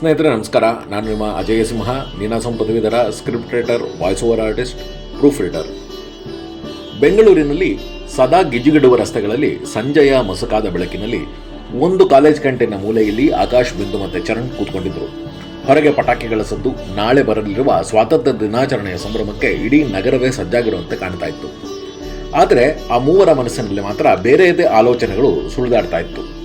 ಸ್ನೇಹಿತರೆ, ನಮಸ್ಕಾರ. ನಾನು ನಿಮ್ಮ ಅಜಯ ಸಿಂಹ ನೀನಾಸಂ ಪದವೀಧರ script writer voice over artist proofreader ಬೆಂಗಳೂರಿನಲ್ಲಿ ಸದಾ ಗಿಜಿಗಿಡುವ ರಸ್ತೆಗಳಲ್ಲಿ ಸಂಜೆಯ ಮಸುಕಾದ ಬೆಳಕಿನಲ್ಲಿ ಒಂದು ಕಾಲೇಜ್ ಕ್ಯಾಂಟೀನ್ನ ಮೂಲೆಯಲ್ಲಿ ಆಕಾಶ್ ಬಿಂದು ಮತ್ತೆ ಚರಣ್ ಕೂತ್ಕೊಂಡಿದ್ರು. ಹೊರಗೆ ಪಟಾಕಿಗಳ ಸದ್ದು, ನಾಳೆ ಬರಲಿರುವ ಸ್ವಾತಂತ್ರ್ಯ ದಿನಾಚರಣೆಯ ಸಂಭ್ರಮಕ್ಕೆ ಇಡೀ ನಗರವೇ ಸಜ್ಜಾಗಿರುವಂತೆ ಕಾಣ್ತಾ ಇತ್ತು. ಆದರೆ, ಆ ಮೂವರ ಮನಸ್ಸಿನಲ್ಲಿ ಮಾತ್ರ ಬೇರೆಯದೇ ಆಲೋಚನೆಗಳು ಸುಳಿದಾಡ್ತಾ ಇತ್ತು.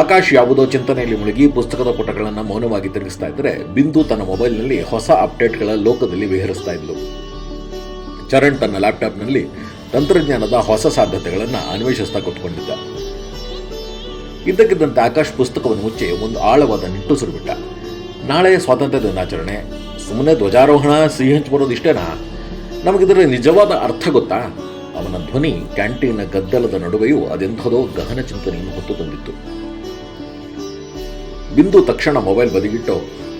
ಆಕಾಶ್ ಯಾವುದೋ ಚಿಂತನೆಯಲ್ಲಿ ಮುಳುಗಿ ಪುಸ್ತಕದ ಪುಟಗಳನ್ನು ಮೌನವಾಗಿ ತಿರುಗಿಸ್ತಾ ಇದ್ದರೆ ಬಿಂದು ತನ್ನ ಮೊಬೈಲ್ನಲ್ಲಿ ಹೊಸ ಅಪ್ಡೇಟ್ಗಳ ಲೋಕದಲ್ಲಿ ವಿಹರಿಸ್ತಾ ಇದ್ಲು. ಚರಣ್ ತನ್ನ ಲ್ಯಾಪ್ಟಾಪ್ನಲ್ಲಿ ತಂತ್ರಜ್ಞಾನದ ಹೊಸ ಸಾಧ್ಯತೆಗಳನ್ನು ಅನ್ವೇಷಿಸ್ತಾ ಕೂತ್ಕೊಂಡಿದ್ದ. ಇದ್ದಕ್ಕಿದ್ದಂತೆ ಆಕಾಶ್ ಪುಸ್ತಕವನ್ನು ಮುಚ್ಚಿ ಒಂದು ಆಳವಾದ ನಿಟ್ಟುಸಿರು ಬಿಟ್ಟ ನಾಳೆ ಸ್ವಾತಂತ್ರ್ಯ ದಿನಾಚರಣೆ. ಸುಮ್ಮನೆ ಧ್ವಜಾರೋಹಣ, ಸಿಹಿ ಹಂಚ್ಬರೋದು ಇಷ್ಟೇನಾ? ನಮಗಿದರ ನಿಜವಾದ ಅರ್ಥ ಗೊತ್ತಾ? ಅವನ ಧ್ವನಿ ಕ್ಯಾಂಟೀನ್ನ ಗದ್ದಲದ ನಡುವೆಯೂ ಅದೆಂಥದೋ ಗಹನ ಚಿಂತನೆಯನ್ನು ಹೊತ್ತು ತಂದಿತ್ತು. ಬಿಂದು ತಕ್ಷಣ ಮೊಬೈಲ್ ಬದಿಗಿಟ್ಟು,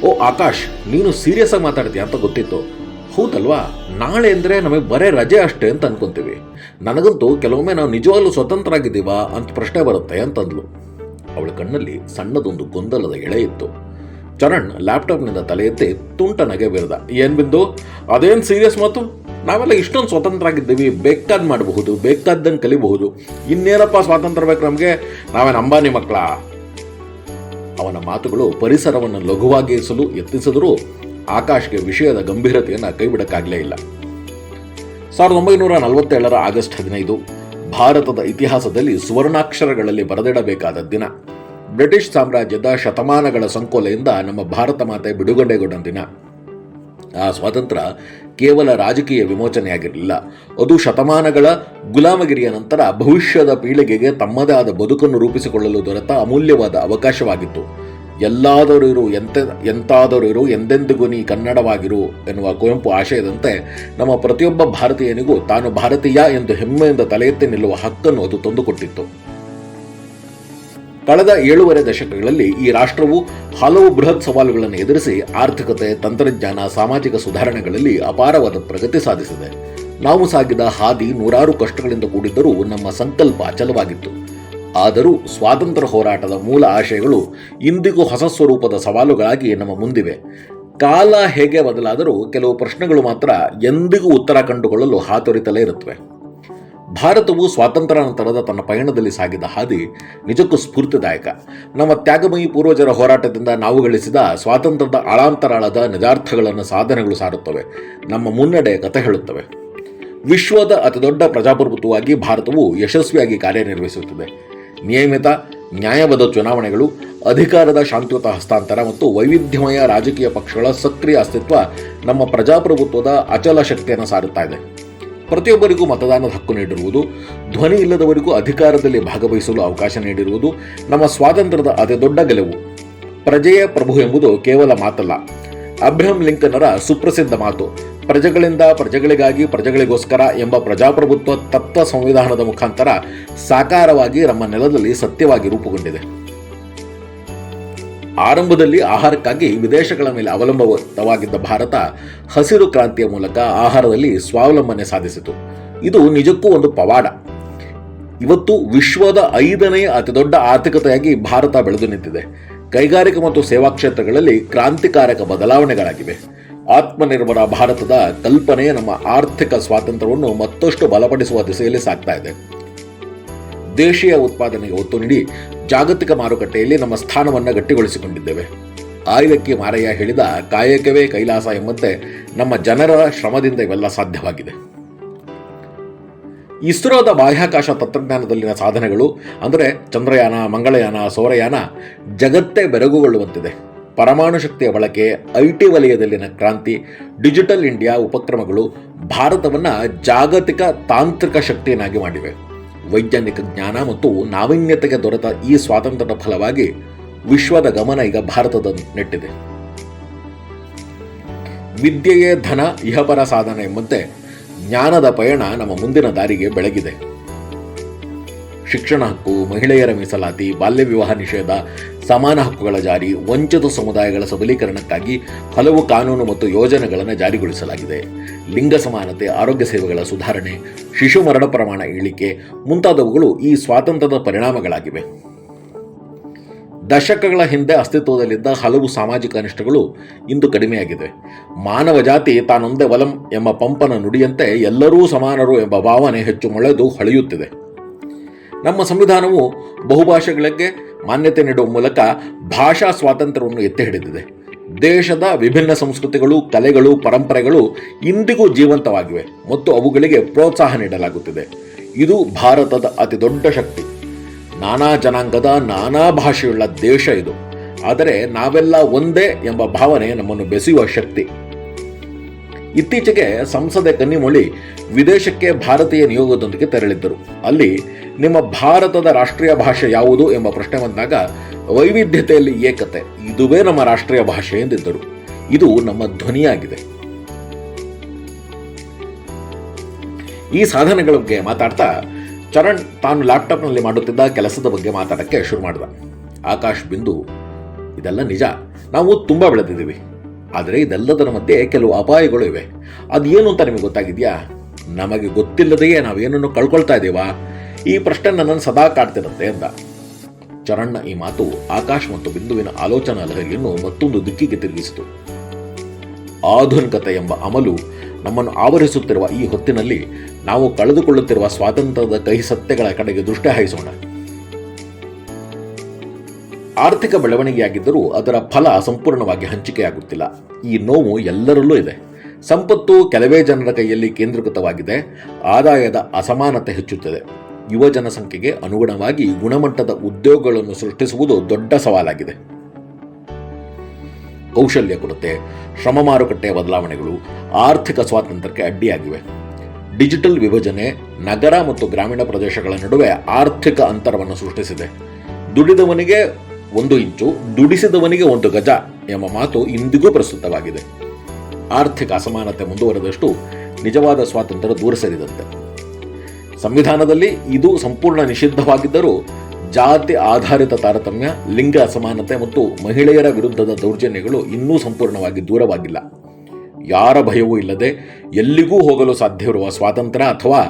ಓ ಆಕಾಶ್, ನೀನು ಸೀರಿಯಸ್ ಆಗಿ ಮಾತಾಡ್ತೀಯ ಅಂತ ಗೊತ್ತಿತ್ತು. ಹೌದಲ್ವಾ? ನಾಳೆ ಅಂದರೆ ನಮಗೆ ಬರೇ ರಜೆ ಅಷ್ಟೇ ಅಂತ ಅನ್ಕೊಂತೀವಿ. ನನಗಂತೂ ಕೆಲವೊಮ್ಮೆ ನಾವು ನಿಜವಾಗ್ಲೂ ಸ್ವತಂತ್ರ ಆಗಿದ್ದೀವಾ ಅಂತ ಪ್ರಶ್ನೆ ಬರುತ್ತೆ, ಅಂತಂದ್ಲು. ಅವಳ ಕಣ್ಣಲ್ಲಿ ಸಣ್ಣದೊಂದು ಗೊಂದಲದ ಎಳೆ ಇತ್ತು. ಚರಣ್ ಲ್ಯಾಪ್ಟಾಪ್ನಿಂದ ತಲೆ ಎತ್ತಿ ತುಂಟ ನಗೆ ಬೀರ್ದ ಏನ್ ಬಿಂದು? ಅದೇನು ಸೀರಿಯಸ್ ಮಾತು? ನಾವೆಲ್ಲ ಇಷ್ಟೊಂದು ಸ್ವತಂತ್ರ ಆಗಿದ್ದೀವಿ ಬೇಕಾದ್ ಮಾಡಬಹುದು ಬೇಕಾದ್ದನ್ನು ಕಲಿಬಹುದು. ಇನ್ನೇನಪ್ಪ ಸ್ವಾತಂತ್ರ್ಯ ಬೇಕು ನಮಗೆ? ನಾವೇನು ಅಂಬಾನಿ ಮಕ್ಕಳ? ಅವನ ಮಾತುಗಳು ಪರಿಸರವನ್ನು ಲಘುವಾಗಿಸಲು ಯತ್ನಿಸಿದರೂ ಆಕಾಶ್ಗೆ ವಿಷಯದ ಗಂಭೀರತೆಯನ್ನು ಕೈಬಿಡಕ್ಕಾಗಲೇ ಇಲ್ಲ. ಸಾವಿರದ ಒಂಬೈನೂರ ನಲವತ್ತೇಳರ ಆಗಸ್ಟ್ ಹದಿನೈದು, ಭಾರತದ ಇತಿಹಾಸದಲ್ಲಿ ಸುವರ್ಣಾಕ್ಷರಗಳಲ್ಲಿ ಬರೆದಿಡಬೇಕಾದ ದಿನ. ಬ್ರಿಟಿಷ್ ಸಾಮ್ರಾಜ್ಯದ ಶತಮಾನಗಳ ಸಂಕೋಲೆಯಿಂದ ನಮ್ಮ ಭಾರತ ಮಾತೆ ಬಿಡುಗಡೆಗೊಂಡ ದಿನ. ಆ ಸ್ವಾತಂತ್ರ್ಯ ಕೇವಲ ರಾಜಕೀಯ ವಿಮೋಚನೆಯಾಗಿರಲಿಲ್ಲ. ಅದು ಶತಮಾನಗಳ ಗುಲಾಮಗಿರಿಯ ನಂತರ ಭವಿಷ್ಯದ ಪೀಳಿಗೆಗೆ ತಮ್ಮದೇ ಆದ ಬದುಕನ್ನು ರೂಪಿಸಿಕೊಳ್ಳಲು ದೊರೆತ ಅಮೂಲ್ಯವಾದ ಅವಕಾಶವಾಗಿತ್ತು. ಎಲ್ಲಾದರೂ ಇರು ಎಂತ ಎಂತಾದರೂ ಇರು ಎಂದೆಂದಿಗೂ ನೀ ಕನ್ನಡವಾಗಿರು ಎನ್ನುವ ಕುವೆಂಪು ಆಶಯದಂತೆ ನಮ್ಮ ಪ್ರತಿಯೊಬ್ಬ ಭಾರತೀಯನಿಗೂ ತಾನು ಭಾರತೀಯ ಎಂದು ಹೆಮ್ಮೆಯಿಂದ ತಲೆ ನಿಲ್ಲುವ ಹಕ್ಕನ್ನು ಅದು ತಂದುಕೊಟ್ಟಿತ್ತು. ಕಳೆದ ಏಳುವರೆ ದಶಕಗಳಲ್ಲಿ ಈ ರಾಷ್ಟ್ರವು ಹಲವು ಬೃಹತ್ ಸವಾಲುಗಳನ್ನು ಎದುರಿಸಿ ಆರ್ಥಿಕತೆ, ತಂತ್ರಜ್ಞಾನ, ಸಾಮಾಜಿಕ ಸುಧಾರಣೆಗಳಲ್ಲಿ ಅಪಾರವಾದ ಪ್ರಗತಿ ಸಾಧಿಸಿದೆ. ನಾವು ಸಾಗಿದ ಹಾದಿ ನೂರಾರು ಕಷ್ಟಗಳಿಂದ ಕೂಡಿದ್ದರೂ ನಮ್ಮ ಸಂಕಲ್ಪ ಅಚಲವಾಗಿತ್ತು. ಆದರೂ ಸ್ವಾತಂತ್ರ್ಯ ಹೋರಾಟದ ಮೂಲ ಆಶಯಗಳು ಇಂದಿಗೂ ಹೊಸ ಸ್ವರೂಪದ ಸವಾಲುಗಳಾಗಿ ನಮ್ಮ ಮುಂದಿವೆ. ಕಾಲ ಹೇಗೆ ಬದಲಾದರೂ ಕೆಲವು ಪ್ರಶ್ನೆಗಳು ಮಾತ್ರ ಎಂದಿಗೂ ಉತ್ತರ ಕಂಡುಕೊಳ್ಳಲು ಹಾತೊರಿತಲೇ ಇರುತ್ತವೆ. ಭಾರತವು ಸ್ವಾತಂತ್ರ್ಯ ನಂತರದ ತನ್ನ ಪಯಣದಲ್ಲಿ ಸಾಗಿದ ಹಾದಿ ನಿಜಕ್ಕೂ ಸ್ಫೂರ್ತಿದಾಯಕ. ನಮ್ಮ ತ್ಯಾಗಮಯಿ ಪೂರ್ವಜರ ಹೋರಾಟದಿಂದ ನಾವು ಗಳಿಸಿದ ಸ್ವಾತಂತ್ರ್ಯದ ಆಳಾಂತರಾಳದ ನಿಜಾರ್ಥಗಳನ್ನು ಸಾಧನೆಗಳು ಸಾರುತ್ತವೆ. ನಮ್ಮ ಮುನ್ನಡೆ ಕಥೆ ಹೇಳುತ್ತವೆ. ವಿಶ್ವದ ಅತಿದೊಡ್ಡ ಪ್ರಜಾಪ್ರಭುತ್ವವಾಗಿ ಭಾರತವು ಯಶಸ್ವಿಯಾಗಿ ಕಾರ್ಯನಿರ್ವಹಿಸುತ್ತಿದೆ. ನಿಯಮಿತ, ನ್ಯಾಯಬದ್ಧ ಚುನಾವಣೆಗಳು, ಅಧಿಕಾರದ ಶಾಂತಿಯುತ ಹಸ್ತಾಂತರ ಮತ್ತು ವೈವಿಧ್ಯಮಯ ರಾಜಕೀಯ ಪಕ್ಷಗಳ ಸಕ್ರಿಯ ಅಸ್ತಿತ್ವ ನಮ್ಮ ಪ್ರಜಾಪ್ರಭುತ್ವದ ಅಚಲ ಶಕ್ತಿಯನ್ನು ಸಾರುತ್ತಾ ಇದೆ. ಪ್ರತಿಯೊಬ್ಬರಿಗೂ ಮತದಾನದ ಹಕ್ಕು ನೀಡಿರುವುದು, ಧ್ವನಿ ಇಲ್ಲದವರಿಗೂ ಅಧಿಕಾರದಲ್ಲಿ ಭಾಗವಹಿಸಲು ಅವಕಾಶ ನೀಡಿರುವುದು, ನಮ್ಮ ಸ್ವಾತಂತ್ರ್ಯದ ಅತಿದೊಡ್ಡ ಗೆಲುವು. ಪ್ರಜೆಯ ಪ್ರಭು ಎಂಬುದು ಕೇವಲ ಮಾತಲ್ಲ. ಅಬ್ರಹಂ ಲಿಂಕನರ ಸುಪ್ರಸಿದ್ಧ ಮಾತು, ಪ್ರಜೆಗಳಿಂದ ಪ್ರಜೆಗಳಿಗಾಗಿ ಪ್ರಜೆಗಳಿಗೋಸ್ಕರ ಎಂಬ ಪ್ರಜಾಪ್ರಭುತ್ವ ತತ್ವ ಸಂವಿಧಾನದ ಮುಖಾಂತರ ಸಾಕಾರವಾಗಿ ನಮ್ಮ ನೆಲದಲ್ಲಿ ಸತ್ಯವಾಗಿ ರೂಪುಗೊಂಡಿದೆ. ಆರಂಭದಲ್ಲಿ ಆಹಾರಕ್ಕಾಗಿ ವಿದೇಶಗಳ ಮೇಲೆ ಅವಲಂಬಿತವಾಗಿದ್ದ ಭಾರತ ಹಸಿರು ಕ್ರಾಂತಿಯ ಮೂಲಕ ಆಹಾರದಲ್ಲಿ ಸ್ವಾವಲಂಬನೆ ಸಾಧಿಸಿತು. ಇದು ನಿಜಕ್ಕೂ ಒಂದು ಪವಾಡ. ಇವತ್ತು ವಿಶ್ವದ ಐದನೇ ಅತಿದೊಡ್ಡ ಆರ್ಥಿಕತೆಯಾಗಿ ಭಾರತ ಬೆಳೆದು ನಿಂತಿದೆ. ಕೈಗಾರಿಕೆ ಮತ್ತು ಸೇವಾ ಕ್ಷೇತ್ರಗಳಲ್ಲಿ ಕ್ರಾಂತಿಕಾರಕ ಬದಲಾವಣೆಗಳಾಗಿವೆ. ಆತ್ಮನಿರ್ಭರ ಭಾರತದ ಕಲ್ಪನೆ ನಮ್ಮ ಆರ್ಥಿಕ ಸ್ವಾತಂತ್ರ್ಯವನ್ನು ಮತ್ತಷ್ಟು ಬಲಪಡಿಸುವ ದಿಸೆಯಲ್ಲಿ ಸಾಗ್ತಾ ಇದೆ. ದೇಶೀಯ ಉತ್ಪಾದನೆಗೆ ಒತ್ತು ನೀಡಿ ಜಾಗತಿಕ ಮಾರುಕಟ್ಟೆಯಲ್ಲಿ ನಮ್ಮ ಸ್ಥಾನವನ್ನು ಗಟ್ಟಿಗೊಳಿಸಿಕೊಂಡಿದ್ದೇವೆ. ಆಯ್ಲಕ್ಕಿ ಮಾರಯ್ಯ ಹೇಳಿದ ಕಾಯಕವೇ ಕೈಲಾಸ ಎಂಬಂತೆ ನಮ್ಮ ಜನರ ಶ್ರಮದಿಂದ ಇವೆಲ್ಲ ಸಾಧ್ಯವಾಗಿದೆ. ಇಸ್ರೋದ ಬಾಹ್ಯಾಕಾಶ ತಂತ್ರಜ್ಞಾನದಲ್ಲಿನ ಸಾಧನೆಗಳು ಅಂದರೆ ಚಂದ್ರಯಾನ, ಮಂಗಳಯಾನ, ಸೌರಯಾನ ಜಗತ್ತೇ ಬೆರಗುಗೊಳ್ಳುವಂತಿದೆ. ಪರಮಾಣು ಶಕ್ತಿಯ ಬಳಕೆ, ಐಟಿ ವಲಯದಲ್ಲಿನ ಕ್ರಾಂತಿ, ಡಿಜಿಟಲ್ ಇಂಡಿಯಾ ಉಪಕ್ರಮಗಳು ಭಾರತವನ್ನು ಜಾಗತಿಕ ತಾಂತ್ರಿಕ ಶಕ್ತಿಯನ್ನಾಗಿ ಮಾಡಿವೆ. ವೈಜ್ಞಾನಿಕ ಜ್ಞಾನ ಮತ್ತು ನಾವೀನ್ಯತೆಗೆ ದೊರೆತ ಈ ಸ್ವಾತಂತ್ರ್ಯದ ಫಲವಾಗಿ ವಿಶ್ವದ ಗಮನ ಈಗ ಭಾರತದ ನೆಟ್ಟಿದೆ. ವಿದ್ಯೆಯೇ ಧನ, ಇಹಪರ ಸಾಧನ ಎಂಬಂತೆ ಜ್ಞಾನದ ಪಯಣ ನಮ್ಮ ಮುಂದಿನ ದಾರಿಗೆ ಬೆಳಗಿದೆ. ಶಿಕ್ಷಣ ಹಕ್ಕು, ಮಹಿಳೆಯರ ಮೀಸಲಾತಿ, ಬಾಲ್ಯ ವಿವಾಹ ನಿಷೇಧ ಸಮಾನ ಹಕ್ಕುಗಳ ಜಾರಿ, ವಂಚಿತ ಸಮುದಾಯಗಳ ಸಬಲೀಕರಣಕ್ಕಾಗಿ ಹಲವು ಕಾನೂನು ಮತ್ತು ಯೋಜನೆಗಳನ್ನು ಜಾರಿಗೊಳಿಸಲಾಗಿದೆ. ಲಿಂಗ ಸಮಾನತೆ, ಆರೋಗ್ಯ ಸೇವೆಗಳ ಸುಧಾರಣೆ, ಶಿಶು ಮರಣ ಪ್ರಮಾಣ ಇಳಿಕೆ ಮುಂತಾದವುಗಳು ಈ ಸ್ವಾತಂತ್ರ್ಯದ ಪರಿಣಾಮಗಳಾಗಿವೆ. ದಶಕಗಳ ಹಿಂದೆ ಅಸ್ತಿತ್ವದಲ್ಲಿದ್ದ ಹಲವು ಸಾಮಾಜಿಕ ಅನಿಷ್ಟಗಳು ಇಂದು ಕಡಿಮೆಯಾಗಿದೆ. ಮಾನವ ಜಾತಿ ತಾನೊಂದೇ ವಲಂ ಎಂಬ ಪಂಪನ ನುಡಿಯಂತೆ ಎಲ್ಲರೂ ಸಮಾನರು ಎಂಬ ಭಾವನೆ ಹೆಚ್ಚು ಮೊಳೆದು ಹೊಳೆಯುತ್ತಿದೆ. ನಮ್ಮ ಸಂವಿಧಾನವು ಬಹುಭಾಷೆಗಳಿಗೆ ಮಾನ್ಯತೆ ನೀಡುವ ಮೂಲಕ ಭಾಷಾ ಸ್ವಾತಂತ್ರ್ಯವನ್ನು ಎತ್ತಿ ಹಿಡಿದಿದೆ ದೇಶದ ವಿಭಿನ್ನ ಸಂಸ್ಕೃತಿಗಳು, ಕಲೆಗಳು, ಪರಂಪರೆಗಳು ಇಂದಿಗೂ ಜೀವಂತವಾಗಿವೆ ಮತ್ತು ಅವುಗಳಿಗೆ ಪ್ರೋತ್ಸಾಹ ನೀಡಲಾಗುತ್ತಿದೆ. ಇದು ಭಾರತದ ಅತಿ ದೊಡ್ಡ ಶಕ್ತಿ. ನಾನಾ ಜನಾಂಗದ ನಾನಾ ಭಾಷೆಯುಳ್ಳ ದೇಶ ಇದು. ಆದರೆ ನಾವೆಲ್ಲ ಒಂದೇ ಎಂಬ ಭಾವನೆ ನಮ್ಮನ್ನು ಬೆಸೆಯುವ ಶಕ್ತಿ. ಇತ್ತೀಚೆಗೆ ಸಂಸದೆ ಕನ್ನಿಮೊಳಿ ವಿದೇಶಕ್ಕೆ ಭಾರತೀಯ ನಿಯೋಗದೊಂದಿಗೆ ತೆರಳಿದ್ದರು. ಅಲ್ಲಿ ನಿಮ್ಮ ಭಾರತದ ರಾಷ್ಟ್ರೀಯ ಭಾಷೆ ಯಾವುದು ಎಂಬ ಪ್ರಶ್ನೆ ಬಂದಾಗ, ವೈವಿಧ್ಯತೆಯಲ್ಲಿ ಏಕತೆ ಇದುವೇ ನಮ್ಮ ರಾಷ್ಟ್ರೀಯ ಭಾಷೆ ಎಂದಿದ್ದರು. ಇದು ನಮ್ಮ ಧ್ವನಿಯಾಗಿದೆ. ಈ ಸಾಧನೆಗಳ ಬಗ್ಗೆ ಮಾತಾಡ್ತಾ ಚರಣ್ ತಾನು ಲ್ಯಾಪ್ಟಾಪ್ನಲ್ಲಿ ಮಾಡುತ್ತಿದ್ದ ಕೆಲಸದ ಬಗ್ಗೆ ಮಾತಾಡಕ್ಕೆ ಶುರು ಮಾಡಿದ. ಆಕಾಶ್ ಬಿಂದು, ಇದೆಲ್ಲ ನಿಜ. ನಾವು ತುಂಬ ಬೆಳೆದಿದ್ದೀವಿ. ಆದರೆ ಇದೆಲ್ಲದರ ಮಧ್ಯೆ ಕೆಲವು ಅಪಾಯಗಳು ಇವೆ. ಅದೇನು ಅಂತ ನಿಮಗೆ ಗೊತ್ತಾಗಿದೆಯಾ? ನಮಗೆ ಗೊತ್ತಿಲ್ಲದೆಯೇ ನಾವೇನನ್ನು ಕಳ್ಕೊಳ್ತಾ ಇದ್ದೀವಾ? ಈ ಪ್ರಶ್ನೆ ನನ್ನನ್ನು ಸದಾ ಕಾಡ್ತಿರುತ್ತೆ ಎಂದ ಚರಣ್ನ ಈ ಮಾತು ಆಕಾಶ್ ಮತ್ತು ಬಿಂದುವಿನ ಆಲೋಚನಾ ಲಹರಿಯನ್ನು ಮತ್ತೊಂದು ದಿಕ್ಕಿಗೆ ತಿರುಗಿಸಿತು. ಆಧುನಿಕತೆ ಎಂಬ ಅಮಲು ನಮ್ಮನ್ನು ಆವರಿಸುತ್ತಿರುವ ಈ ಹೊತ್ತಿನಲ್ಲಿ ನಾವು ಕಳೆದುಕೊಳ್ಳುತ್ತಿರುವ ಸ್ವಾತಂತ್ರ್ಯದ ಕಹಿ ಸತ್ಯಗಳ ಕಡೆಗೆ ದೃಷ್ಟಿ ಹಾಯಿಸೋಣ. ಆರ್ಥಿಕ ಬೆಳವಣಿಗೆಯಾಗಿದ್ದರೂ ಅದರ ಫಲ ಸಂಪೂರ್ಣವಾಗಿ ಹಂಚಿಕೆಯಾಗುತ್ತಿಲ್ಲ. ಈ ನೋವು ಎಲ್ಲರಲ್ಲೂ ಇದೆ. ಸಂಪತ್ತು ಕೆಲವೇ ಜನರ ಕೈಯಲ್ಲಿ ಕೇಂದ್ರೀಕೃತವಾಗಿದೆ. ಆದಾಯದ ಅಸಮಾನತೆ ಹೆಚ್ಚುತ್ತದೆ. ಯುವ ಜನಸಂಖ್ಯೆಗೆ ಅನುಗುಣವಾಗಿ ಗುಣಮಟ್ಟದ ಉದ್ಯೋಗಗಳನ್ನು ಸೃಷ್ಟಿಸುವುದು ದೊಡ್ಡ ಸವಾಲಾಗಿದೆ. ಕೌಶಲ್ಯ ಕೊರತೆ, ಶ್ರಮ ಮಾರುಕಟ್ಟೆಯ ಬದಲಾವಣೆಗಳು, ಆರ್ಥಿಕ ಸ್ವಾತಂತ್ರ್ಯಕ್ಕೆ ಅಡ್ಡಿಯಾಗಿವೆ. ಡಿಜಿಟಲ್ ವಿಭಜನೆ, ನಗರ ಮತ್ತು ಗ್ರಾಮೀಣ ಪ್ರದೇಶಗಳ ನಡುವೆ ಆರ್ಥಿಕ ಅಂತರವನ್ನು ಸೃಷ್ಟಿಸಿದೆ. ದುಡಿದವನಿಗೆ ಒಂದು ಇಂಚು, ದುಡಿಸಿದವನಿಗೆ ಒಂದು ಗಜ ಎಂಬ ಮಾತು ಇಂದಿಗೂ ಪ್ರಸ್ತುತವಾಗಿದೆ. ಆರ್ಥಿಕ ಅಸಮಾನತೆ ಮುಂದುವರೆದಷ್ಟು ನಿಜವಾದ ಸ್ವಾತಂತ್ರ್ಯ ದೂರ ಸರಿದಂತೆ. ಸಂವಿಧಾನದಲ್ಲಿ ಇದು ಸಂಪೂರ್ಣ ನಿಷಿದ್ಧವಾಗಿದ್ದರೂ ಜಾತಿ ಆಧಾರಿತ ತಾರತಮ್ಯ, ಲಿಂಗ ಅಸಮಾನತೆ ಮತ್ತು ಮಹಿಳೆಯರ ವಿರುದ್ಧದ ದೌರ್ಜನ್ಯಗಳು ಇನ್ನೂ ಸಂಪೂರ್ಣವಾಗಿ ದೂರವಾಗಿಲ್ಲ. ಯಾರ ಭಯವೂ ಇಲ್ಲದೆ ಎಲ್ಲಿಗೂ ಹೋಗಲು ಸಾಧ್ಯವಿರುವ ಸ್ವಾತಂತ್ರ್ಯ ಅಥವಾ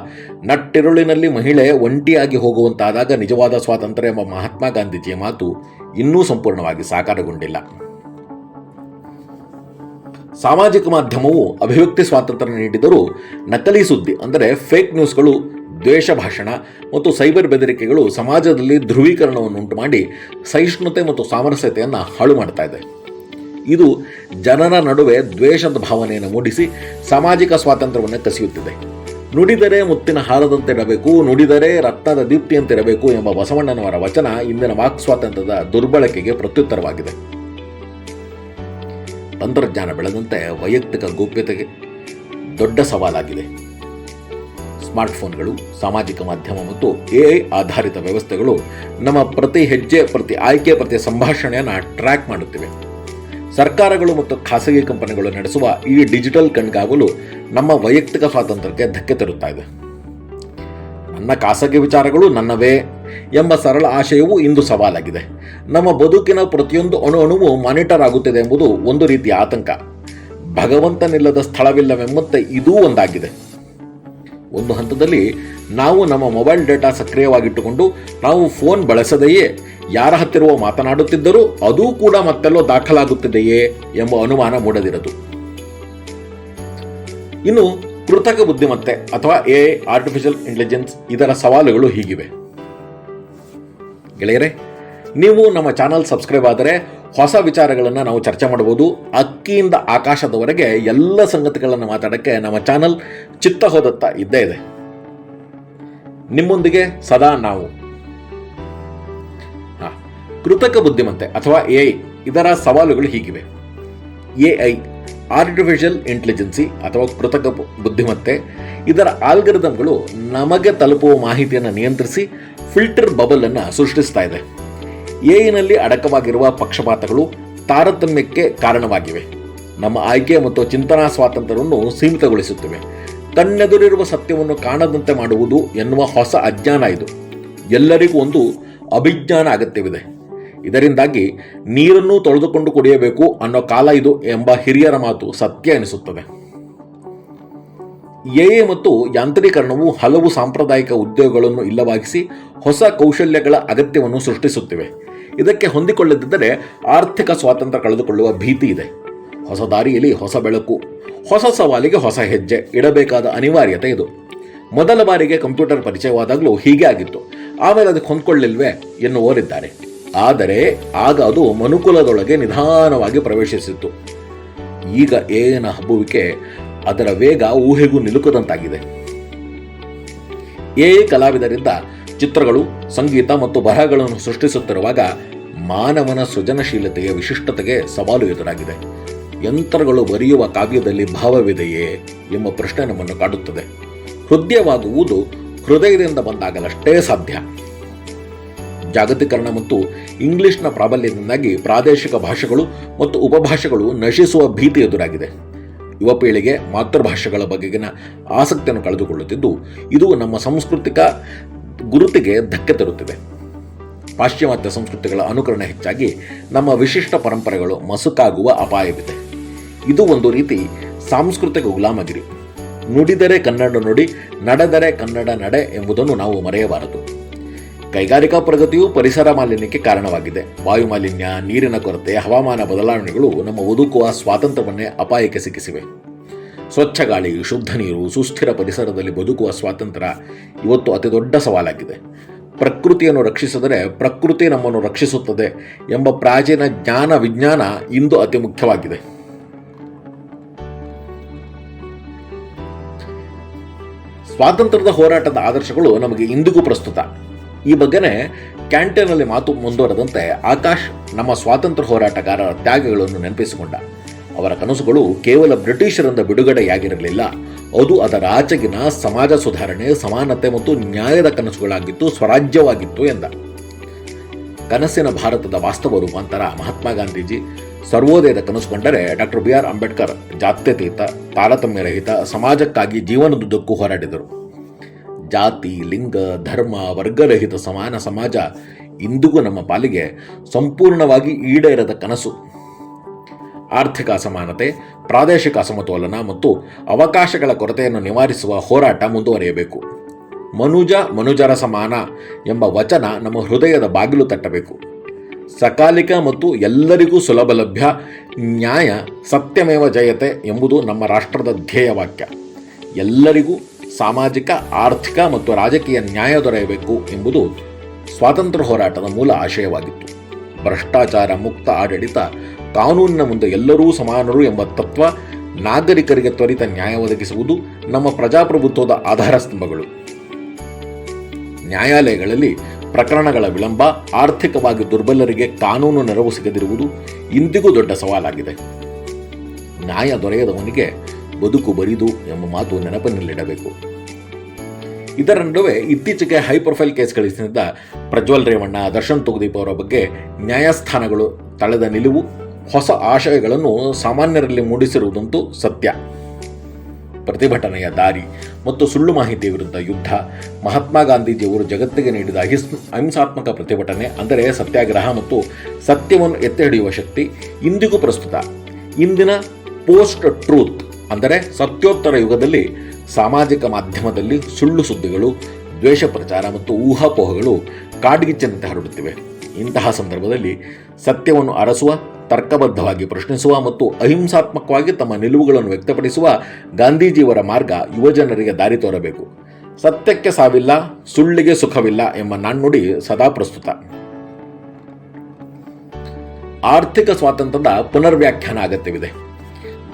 ನಟ್ಟಿರುಳಿನಲ್ಲಿ ಮಹಿಳೆ ಒಂಟಿಯಾಗಿ ಹೋಗುವಂತಾದಾಗ ನಿಜವಾದ ಸ್ವಾತಂತ್ರ್ಯ ಎಂಬ ಮಹಾತ್ಮ ಗಾಂಧೀಜಿಯ ಮಾತು ಇನ್ನೂ ಸಂಪೂರ್ಣವಾಗಿ ಸಾಕಾರಗೊಂಡಿಲ್ಲ. ಸಾಮಾಜಿಕ ಮಾಧ್ಯಮವು ಅಭಿವ್ಯಕ್ತಿ ಸ್ವಾತಂತ್ರ್ಯ ನೀಡಿದರೂ ನಕಲಿ ಸುದ್ದಿ, ಅಂದರೆ ಫೇಕ್ ನ್ಯೂಸ್ಗಳು ದ್ವೇಷ ಭಾಷಣ ಮತ್ತು ಸೈಬರ್ ಬೆದರಿಕೆಗಳು ಸಮಾಜದಲ್ಲಿ ಧ್ರುವೀಕರಣವನ್ನು ಉಂಟು ಮಾಡಿ ಸಹಿಷ್ಣುತೆ ಮತ್ತು ಸಾಮರಸ್ಯತೆಯನ್ನು ಹಾಳು ಮಾಡ್ತಾ ಇದೆ. ಇದು ಜನರ ನಡುವೆ ದ್ವೇಷದ ಭಾವನೆಯನ್ನು ಮೂಡಿಸಿ ಸಾಮಾಜಿಕ ಸ್ವಾತಂತ್ರ್ಯವನ್ನು ಕಸಿಯುತ್ತಿದೆ. ನುಡಿದರೆ ಮುತ್ತಿನ ಹಾರದಂತಿರಬೇಕು ನುಡಿದರೆ ರತ್ನದ ದೀಪ್ತಿಯಂತಿರಬೇಕು ಎಂಬ ಬಸವಣ್ಣನವರ ವಚನ ಇಂದಿನ ವಾಕ್ ಸ್ವಾತಂತ್ರ್ಯದ ದುರ್ಬಳಕೆಗೆ ಪ್ರತ್ಯುತ್ತರವಾಗಿದೆ. ತಂತ್ರಜ್ಞಾನ ಬೆಳೆದಂತೆ ವೈಯಕ್ತಿಕ ಗೋಪ್ಯತೆಗೆ ದೊಡ್ಡ ಸವಾಲಾಗಿದೆ. ಸ್ಮಾರ್ಟ್ಫೋನ್ಗಳು, ಸಾಮಾಜಿಕ ಮಾಧ್ಯಮ ಮತ್ತು ಎಐ ಆಧಾರಿತ ವ್ಯವಸ್ಥೆಗಳು ನಮ್ಮ ಪ್ರತಿ ಹೆಜ್ಜೆ, ಪ್ರತಿ ಆಯ್ಕೆ, ಪ್ರತಿ ಸಂಭಾಷಣೆಯನ್ನು ಟ್ರ್ಯಾಕ್ ಮಾಡುತ್ತಿವೆ. ಸರ್ಕಾರಗಳು ಮತ್ತು ಖಾಸಗಿ ಕಂಪನಿಗಳು ನಡೆಸುವ ಈ ಡಿಜಿಟಲ್ ಕಣ್ಗಾಗಲು ನಮ್ಮ ವೈಯಕ್ತಿಕ ಸ್ವಾತಂತ್ರ್ಯಕ್ಕೆ ಧಕ್ಕೆ ತರುತ್ತಾ ಇದೆ. ನನ್ನ ಖಾಸಗಿ ವಿಚಾರಗಳು ನನ್ನವೇ ಎಂಬ ಸರಳ ಆಶಯವು ಇಂದು ಸವಾಲಾಗಿದೆ. ನಮ್ಮ ಬದುಕಿನ ಪ್ರತಿಯೊಂದು ಅಣು ಅಣುವು ಮಾನಿಟರ್ ಆಗುತ್ತಿದೆ ಎಂಬುದು ಒಂದು ರೀತಿಯ ಆತಂಕ. ಭಗವಂತನಿಲ್ಲದ ಸ್ಥಳವಿಲ್ಲವೆಂಬಂತೆ ಇದೂ ಒಂದಾಗಿದೆ. ಒಂದು ಹಂತದಲ್ಲಿ ನಾವು ನಮ್ಮ ಮೊಬೈಲ್ ಡೇಟಾ ಸಕ್ರಿಯವಾಗಿಟ್ಟುಕೊಂಡು ನಾವು ಫೋನ್ ಬಳಸದೆಯೇ? ಯಾರ ಹತ್ತಿರವೋ ಮಾತನಾಡುತ್ತಿದ್ದರೂ ಅದೂ ಕೂಡ ಮತ್ತೆಲ್ಲೋ ದಾಖಲಾಗುತ್ತಿದೆಯೇ ಎಂಬ ಅನುಮಾನ ಮೂಡದಿರದು. ಇನ್ನು ಕೃತಕ ಬುದ್ಧಿಮತ್ತೆ ಅಥವಾ ಎ ಆರ್ಟಿಫಿಷಿಯಲ್ ಇಂಟೆಲಿಜೆನ್ಸ್ ಇದರ ಸವಾಲುಗಳು ಹೀಗಿವೆ. ಗೆಳೆಯರೆ, ನೀವು ನಮ್ಮ ಚಾನಲ್ ಸಬ್ಸ್ಕ್ರೈಬ್ ಆದರೆ ಹೊಸ ವಿಚಾರಗಳನ್ನು ನಾವು ಚರ್ಚೆ ಮಾಡಬಹುದು ಅಕ್ಕಿಯಿಂದ ಆಕಾಶದವರೆಗೆ ಎಲ್ಲ ಸಂಗತಿಗಳನ್ನು ಮಾತಾಡೋಕ್ಕೆ ನಮ್ಮ ಚಾನಲ್ ಚಿತ್ತ ಹೋದತ್ತ ಇದ್ದೇ ಇದೆ. ನಿಮ್ಮೊಂದಿಗೆ ಸದಾ ನಾವು. ಕೃತಕ ಬುದ್ಧಿಮತ್ತೆ ಅಥವಾ ಎ ಇದರ ಸವಾಲುಗಳು ಹೀಗಿವೆ. ಎ ಐ ಆರ್ಟಿಫಿಷಿಯಲ್ ಇಂಟೆಲಿಜೆನ್ಸಿ ಅಥವಾ ಕೃತಕ ಬುದ್ಧಿಮತ್ತೆ, ಇದರ ಆಲ್ಗರಿದಮ್ಗಳು ನಮಗೆ ತಲುಪುವ ಮಾಹಿತಿಯನ್ನು ನಿಯಂತ್ರಿಸಿ ಫಿಲ್ಟರ್ ಬಬಲ್ ಅನ್ನು ಸೃಷ್ಟಿಸ್ತಾ ಇದೆ. ಎಐನಲ್ಲಿ ಅಡಕವಾಗಿರುವ ಪಕ್ಷಪಾತಗಳು ತಾರತಮ್ಯಕ್ಕೆ ಕಾರಣವಾಗಿವೆ. ನಮ್ಮ ಆಯ್ಕೆ ಮತ್ತು ಚಿಂತನಾ ಸ್ವಾತಂತ್ರ್ಯವನ್ನು ಸೀಮಿತಗೊಳಿಸುತ್ತಿವೆ. ತನ್ನೆದುರಿರುವ ಸತ್ಯವನ್ನು ಕಾಣದಂತೆ ಮಾಡುವುದು ಎನ್ನುವ ಹೊಸ ಅಜ್ಞಾನ ಇದು. ಎಲ್ಲರಿಗೂ ಒಂದು ಅಭಿಜ್ಞಾನ ಅಗತ್ಯವಿದೆ. ಇದರಿಂದಾಗಿ ನೀರನ್ನು ತೊಳೆದುಕೊಂಡು ಕುಡಿಯಬೇಕು ಅನ್ನೋ ಕಾಲ ಇದು ಎಂಬ ಹಿರಿಯರ ಮಾತು ಸತ್ಯ ಎನಿಸುತ್ತದೆ. ಎಎ ಮತ್ತು ಯಾಂತ್ರೀಕರಣವು ಹಲವು ಸಾಂಪ್ರದಾಯಿಕ ಉದ್ಯೋಗಗಳನ್ನು ಇಲ್ಲವಾಗಿಸಿ ಹೊಸ ಕೌಶಲ್ಯಗಳ ಅಗತ್ಯವನ್ನು ಸೃಷ್ಟಿಸುತ್ತಿವೆ. ಇದಕ್ಕೆ ಹೊಂದಿಕೊಳ್ಳದಿದ್ದರೆ ಆರ್ಥಿಕ ಸ್ವಾತಂತ್ರ್ಯ ಕಳೆದುಕೊಳ್ಳುವ ಭೀತಿ ಇದೆ. ಹೊಸ ದಾರಿಯಲ್ಲಿ ಹೊಸ ಬೆಳಕು, ಹೊಸ ಸವಾಲಿಗೆ ಹೊಸ ಹೆಜ್ಜೆ, ಇಡಬೇಕಾದ ಅನಿವಾರ್ಯತೆ ಇದು. ಮೊದಲ ಬಾರಿಗೆ ಕಂಪ್ಯೂಟರ್ ಪರಿಚಯವಾದಾಗಲೂ ಹೀಗೆ ಆಗಿತ್ತು. ಆಮೇಲೆ ಅದಕ್ಕೆ ಹೊಂದ್ಕೊಳ್ಳಿಲ್ವೇ ಎನ್ನುವರಿದ್ದಾರೆ ಆದರೆ ಆಗ ಅದು ಮನುಕುಲದೊಳಗೆ ನಿಧಾನವಾಗಿ ಪ್ರವೇಶಿಸಿತ್ತು. ಈಗ ಏನ ಹಬ್ಬುವಿಕೆ ಅದರ ವೇಗ ಊಹೆಗೂ ನಿಲುಕದಂತಾಗಿದೆ. ಎ ಕಲಾವಿದರಿಂದ ಚಿತ್ರಗಳು, ಸಂಗೀತ ಮತ್ತು ಬರಹಗಳನ್ನು ಸೃಷ್ಟಿಸುತ್ತಿರುವಾಗ ಮಾನವನ ಸೃಜನಶೀಲತೆಯ ವಿಶಿಷ್ಟತೆಗೆ ಸವಾಲು ಎದುರಾಗಿದೆ. ಯಂತ್ರಗಳು ಬರೆಯುವ ಕಾವ್ಯದಲ್ಲಿ ಭಾವವಿದೆಯೇ ಎಂಬ ಪ್ರಶ್ನೆ ನಮ್ಮನ್ನು ಕಾಡುತ್ತದೆ. ಹೃದಯವಾಗುವುದು ಹೃದಯದಿಂದ ಬಂದಾಗಲಷ್ಟೇ ಸಾಧ್ಯ. ಜಾಗತೀಕರಣ ಮತ್ತು ಇಂಗ್ಲಿಷ್ನ ಪ್ರಾಬಲ್ಯದಿಂದಾಗಿ ಪ್ರಾದೇಶಿಕ ಭಾಷೆಗಳು ಮತ್ತು ಉಪಭಾಷೆಗಳು ನಶಿಸುವ ಭೀತಿ ಎದುರಾಗಿದೆ. ಯುವ ಪೀಳಿಗೆ ಮಾತೃಭಾಷೆಗಳ ಬಗೆಗಿನ ಆಸಕ್ತಿಯನ್ನು ಕಳೆದುಕೊಳ್ಳುತ್ತಿದ್ದು, ಇದು ನಮ್ಮ ಸಾಂಸ್ಕೃತಿಕ ಗುರುತಿಗೆ ಧಕ್ಕೆ ತರುತ್ತಿವೆ. ಪಾಶ್ಚಿಮಾತ್ಯ ಸಂಸ್ಕೃತಿಗಳ ಅನುಕರಣೆ ಹೆಚ್ಚಾಗಿ ನಮ್ಮ ವಿಶಿಷ್ಟ ಪರಂಪರೆಗಳು ಮಸುಕಾಗುವ ಅಪಾಯವಿದೆ. ಇದು ಒಂದು ರೀತಿ ಸಾಂಸ್ಕೃತಿಕ ಗುಲಾಮಗಿರಿ. ನುಡಿದರೆ ಕನ್ನಡ ನುಡಿ, ನಡೆದರೆ ಕನ್ನಡ ನಡೆ ಎಂಬುದನ್ನು ನಾವು ಮರೆಯಬಾರದು. ಕೈಗಾರಿಕಾ ಪ್ರಗತಿಯು ಪರಿಸರ ಮಾಲಿನ್ಯಕ್ಕೆ ಕಾರಣವಾಗಿದೆ. ವಾಯು ಮಾಲಿನ್ಯ, ನೀರಿನ ಕೊರತೆ, ಹವಾಮಾನ ಬದಲಾವಣೆಗಳು ನಮ್ಮ ಬದುಕುವ ಸ್ವಾತಂತ್ರ್ಯವನ್ನೇ ಅಪಾಯಕ್ಕೆ ಸಿಕ್ಕಿಸಿವೆ. ಸ್ವಚ್ಛ ಗಾಳಿ ಶುದ್ಧ ನೀರು, ಸುಸ್ಥಿರ ಪರಿಸರದಲ್ಲಿ ಬದುಕುವ ಸ್ವಾತಂತ್ರ್ಯ ಇವತ್ತು ಅತಿ ದೊಡ್ಡ ಸವಾಲಾಗಿದೆ. ಪ್ರಕೃತಿಯನ್ನು ರಕ್ಷಿಸಿದರೆ ಪ್ರಕೃತಿ ನಮ್ಮನ್ನು ರಕ್ಷಿಸುತ್ತದೆ ಎಂಬ ಪ್ರಾಚೀನ ಜ್ಞಾನ ವಿಜ್ಞಾನ ಇಂದು ಅತಿ ಮುಖ್ಯವಾಗಿದೆ. ಸ್ವಾತಂತ್ರ್ಯದ ಹೋರಾಟದ ಆದರ್ಶಗಳು ನಮಗೆ ಇಂದಿಗೂ ಪ್ರಸ್ತುತ. ಈ ಬಗ್ಗೆನೇ ಕ್ಯಾಂಟೀನಲ್ಲಿ ಮಾತು ಮುಂದುವರೆದಂತೆ ಆಕಾಶ್ ನಮ್ಮ ಸ್ವಾತಂತ್ರ್ಯ ಹೋರಾಟಗಾರರ ತ್ಯಾಗಗಳನ್ನು ನೆನಪಿಸಿಕೊಂಡ. ಅವರ ಕನಸುಗಳು ಕೇವಲ ಬ್ರಿಟಿಷರಿಂದ ಬಿಡುಗಡೆಯಾಗಿರಲಿಲ್ಲ. ಅದು ಅದರ ಆಚೆಗಿನ ಸಮಾಜ ಸುಧಾರಣೆ, ಸಮಾನತೆ ಮತ್ತು ನ್ಯಾಯದ ಕನಸುಗಳಾಗಿತ್ತು, ಸ್ವರಾಜ್ಯವಾಗಿತ್ತು ಎಂದ. ಕನಸಿನ ಭಾರತದ ವಾಸ್ತವ ರೂಪಾಂತರ ಮಹಾತ್ಮ ಗಾಂಧೀಜಿ, ಸರ್ವೋದಯದ ಕನಸು ಕಂಡರೆ ಡಾಕ್ಟರ್ ಬಿ ಆರ್ ಅಂಬೇಡ್ಕರ್, ಜಾತ್ಯತೀತ ತಾರತಮ್ಯರಹಿತ ಸಮಾಜಕ್ಕಾಗಿ ಜೀವನದುದ್ದಕ್ಕೂ ಹೋರಾಡಿದರು. ಜಾತಿ, ಲಿಂಗ, ಧರ್ಮ, ವರ್ಗರಹಿತ ಸಮಾನ ಸಮಾಜ ಇಂದಿಗೂ ನಮ್ಮ ಪಾಲಿಗೆ ಸಂಪೂರ್ಣವಾಗಿ ಈಡೇರದ ಕನಸು. ಆರ್ಥಿಕ ಅಸಮಾನತೆ, ಪ್ರಾದೇಶಿಕ ಅಸಮತೋಲನ ಮತ್ತು ಅವಕಾಶಗಳ ಕೊರತೆಯನ್ನು ನಿವಾರಿಸುವ ಹೋರಾಟ ಮುಂದುವರಿಯಬೇಕು. ಮನುಜ ಮನುಜರ ಸಮಾನ ಎಂಬ ವಚನ ನಮ್ಮ ಹೃದಯದ ಬಾಗಿಲು ತಟ್ಟಬೇಕು. ಸಕಾಲಿಕ ಮತ್ತು ಎಲ್ಲರಿಗೂ ಸುಲಭ ಲಭ್ಯ ನ್ಯಾಯ, ಸತ್ಯಮೇವ ಜಯತೆ ಎಂಬುದು ನಮ್ಮ ರಾಷ್ಟ್ರದ ಧ್ಯೇಯವಾಕ್ಯ ಎಲ್ಲರಿಗೂ ಸಾಮಾಜಿಕ, ಆರ್ಥಿಕ ಮತ್ತು ರಾಜಕೀಯ ನ್ಯಾಯ ದೊರೆಯಬೇಕು ಎಂಬುದು ಸ್ವಾತಂತ್ರ್ಯ ಹೋರಾಟದ ಮೂಲ ಆಶಯವಾಗಿತ್ತು. ಭ್ರಷ್ಟಾಚಾರ ಮುಕ್ತ ಆಡಳಿತ ಕಾನೂನಿನ ಮುಂದೆ ಎಲ್ಲರೂ ಸಮಾನರು ಎಂಬ ತತ್ವ ನಾಗರಿಕರಿಗೆ ತ್ವರಿತ ನ್ಯಾಯ ಒದಗಿಸುವುದು ನಮ್ಮ ಪ್ರಜಾಪ್ರಭುತ್ವದ ಆಧಾರ ಸ್ತಂಭಗಳು ನ್ಯಾಯಾಲಯಗಳಲ್ಲಿ ಪ್ರಕರಣಗಳ ವಿಳಂಬ ಆರ್ಥಿಕವಾಗಿ ದುರ್ಬಲರಿಗೆ ಕಾನೂನು ನೆರವು ಸಿಗದಿರುವುದು ಇಂದಿಗೂ ದೊಡ್ಡ ಸವಾಲಾಗಿದೆ. ನ್ಯಾಯ ದೊರೆಯದವನಿಗೆ ಬದುಕು ಬರಿದು ಎಂಬ ಮಾತು ನೆನಪಿನಲ್ಲಿಡಬೇಕು. ಇದರ ನಡುವೆ ಇತ್ತೀಚೆಗೆ ಹೈ ಪ್ರೊಫೈಲ್ ಕೇಸ್ಗಳಿಸಿದ ಪ್ರಜ್ವಲ್ ರೇವಣ್ಣ, ದರ್ಶನ್ ತುಗದೀಪ್ ಅವರ ಬಗ್ಗೆ ನ್ಯಾಯಸ್ಥಾನಗಳು ತಳೆದ ನಿಲುವು ಹೊಸ ಆಶಯಗಳನ್ನು ಸಾಮಾನ್ಯರಲ್ಲಿ ಮೂಡಿಸಿರುವುದಂತೂ ಸತ್ಯ. ಪ್ರತಿಭಟನೆಯ ದಾರಿ ಮತ್ತು ಸುಳ್ಳು ಮಾಹಿತಿಯ ವಿರುದ್ಧ ಯುದ್ಧ. ಮಹಾತ್ಮ ಗಾಂಧೀಜಿಯವರು ಜಗತ್ತಿಗೆ ನೀಡಿದ ಅಹಿಸ್, ಅಹಿಂಸಾತ್ಮಕ ಪ್ರತಿಭಟನೆ ಅಂದರೆ ಸತ್ಯಾಗ್ರಹ ಮತ್ತು ಸತ್ಯವನ್ನು ಎತ್ತಿ ಹಿಡಿಯುವ ಶಕ್ತಿ ಇಂದಿಗೂ ಪ್ರಸ್ತುತ. ಇಂದಿನ ಪೋಸ್ಟ್ ಟ್ರೂತ್ ಅಂದರೆ ಸತ್ಯೋತ್ತರ ಯುಗದಲ್ಲಿ ಸಾಮಾಜಿಕ ಮಾಧ್ಯಮದಲ್ಲಿ ಸುಳ್ಳು ಸುದ್ದಿಗಳು, ದ್ವೇಷ ಪ್ರಚಾರ ಮತ್ತು ಊಹಾಪೋಹಗಳು ಕಾಡ್ಗಿಚ್ಚಿನಂತೆ ಹರಡುತ್ತಿವೆ. ಇಂತಹ ಸಂದರ್ಭದಲ್ಲಿ ಸತ್ಯವನ್ನು ಅರಸುವ, ತರ್ಕಬದ್ಧವಾಗಿ ಪ್ರಶ್ನಿಸುವ ಮತ್ತು ಅಹಿಂಸಾತ್ಮಕವಾಗಿ ತಮ್ಮ ನಿಲುವುಗಳನ್ನು ವ್ಯಕ್ತಪಡಿಸುವ ಗಾಂಧೀಜಿಯವರ ಮಾರ್ಗ ಯುವಜನರಿಗೆ ದಾರಿ ತೋರಬೇಕು. ಸತ್ಯಕ್ಕೆ ಸಾವಿಲ್ಲ, ಸುಳ್ಳಿಗೆ ಸುಖವಿಲ್ಲ ಎಂಬ ನಾಣ್ಣುಡಿ ಸದಾ ಪ್ರಸ್ತುತ. ಆರ್ಥಿಕ ಸ್ವಾತಂತ್ರ್ಯದ ಪುನರ್ವ್ಯಾಖ್ಯಾನ ಅಗತ್ಯವಿದೆ.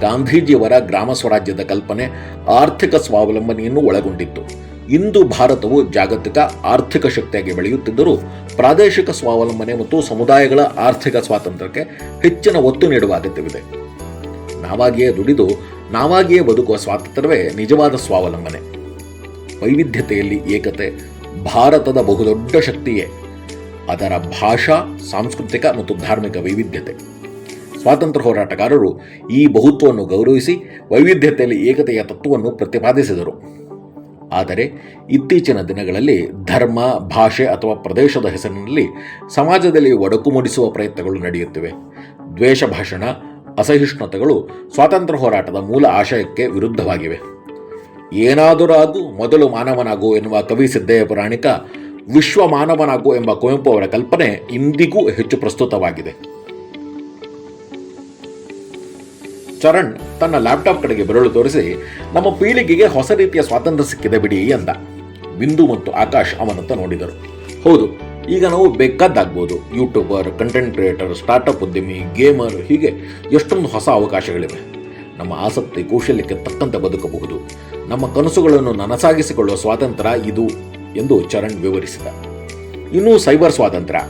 ಗಾಂಧೀಜಿಯವರ ಗ್ರಾಮ ಸ್ವರಾಜ್ಯದ ಕಲ್ಪನೆ ಆರ್ಥಿಕ ಸ್ವಾವಲಂಬನೆಯನ್ನು ಒಳಗೊಂಡಿತ್ತು. ಇಂದು ಭಾರತವು ಜಾಗತಿಕ ಆರ್ಥಿಕ ಶಕ್ತಿಯಾಗಿ ಬೆಳೆಯುತ್ತಿದ್ದರೂ ಪ್ರಾದೇಶಿಕ ಸ್ವಾವಲಂಬನೆ ಮತ್ತು ಸಮುದಾಯಗಳ ಆರ್ಥಿಕ ಸ್ವಾತಂತ್ರ್ಯಕ್ಕೆ ಹೆಚ್ಚಿನ ಒತ್ತು ನೀಡುವ ಅಗತ್ಯವಿದೆ. ನಾವಾಗಿಯೇ ದುಡಿದು, ನಾವಾಗಿಯೇ ಬದುಕುವ ಸ್ವಾತಂತ್ರ್ಯವೇ ನಿಜವಾದ ಸ್ವಾವಲಂಬನೆ. ವೈವಿಧ್ಯತೆಯಲ್ಲಿ ಏಕತೆ ಭಾರತದ ಬಹುದೊಡ್ಡ ಶಕ್ತಿಯೇ. ಅದರ ಭಾಷಾ, ಸಾಂಸ್ಕೃತಿಕ ಮತ್ತು ಧಾರ್ಮಿಕ ವೈವಿಧ್ಯತೆ. ಸ್ವಾತಂತ್ರ್ಯ ಹೋರಾಟಗಾರರು ಈ ಬಹುತ್ವವನ್ನು ಗೌರವಿಸಿ ವೈವಿಧ್ಯತೆಯಲ್ಲಿ ಏಕತೆಯ ತತ್ವವನ್ನು ಪ್ರತಿಪಾದಿಸಿದರು. ಆದರೆ ಇತ್ತೀಚಿನ ದಿನಗಳಲ್ಲಿ ಧರ್ಮ, ಭಾಷೆ ಅಥವಾ ಪ್ರದೇಶದ ಹೆಸರಿನಲ್ಲಿ ಸಮಾಜದಲ್ಲಿ ಒಡಕು ಮೂಡಿಸುವ ಪ್ರಯತ್ನಗಳು ನಡೆಯುತ್ತಿವೆ. ದ್ವೇಷ ಭಾಷಣ, ಅಸಹಿಷ್ಣುತೆಗಳು ಸ್ವಾತಂತ್ರ್ಯ ಹೋರಾಟದ ಮೂಲ ಆಶಯಕ್ಕೆ ವಿರುದ್ಧವಾಗಿವೆ. ಏನಾದರೂ ಆಗು, ಮೊದಲು ಮಾನವನಾಗು ಎನ್ನುವ ಕವಿ ಸಿದ್ದಯ್ಯ ಪುರಾಣಿಕ ವಿಶ್ವ ಮಾನವನಾಗು ಎಂಬ ಕುವೆಂಪು ಅವರ ಕಲ್ಪನೆ ಇಂದಿಗೂ ಹೆಚ್ಚು ಪ್ರಸ್ತುತವಾಗಿದೆ. ಚರಣ್ ತನ್ನ ಲ್ಯಾಪ್ಟಾಪ್ ಕಡೆಗೆ ಬೆರಳು ತೋರಿಸಿ, ನಮ್ಮ ಪೀಳಿಗೆಗೆ ಹೊಸ ರೀತಿಯ ಸ್ವಾತಂತ್ರ್ಯ ಸಿಕ್ಕಿದೆ ಬಿಡಿ ಎಂದ. ಬಿಂದು ಮತ್ತು ಆಕಾಶ್ ಅವನಂತ ನೋಡಿದರು. ಹೌದು, ಈಗ ನಾವು ಬೇಕಾದ್ದಾಗ್ಬೋದು. ಯೂಟ್ಯೂಬರ್ ಕಂಟೆಂಟ್ ಕ್ರಿಯೇಟರ್ ಸ್ಟಾರ್ಟಪ್ ಉದ್ಯಮಿ ಗೇಮರ್ ಹೀಗೆ ಎಷ್ಟೊಂದು ಹೊಸ ಅವಕಾಶಗಳಿವೆ. ನಮ್ಮ ಆಸಕ್ತಿ ಕೌಶಲ್ಯಕ್ಕೆ ತಕ್ಕಂತೆ ಬದುಕಬಹುದು. ನಮ್ಮ ಕನಸುಗಳನ್ನು ನನಸಾಗಿಸಿಕೊಳ್ಳುವ ಸ್ವಾತಂತ್ರ್ಯ ಇದು ಎಂದು ಚರಣ್ ವಿವರಿಸಿದ. ಇನ್ನೂ ಸೈಬರ್ ಸ್ವಾತಂತ್ರ್ಯ.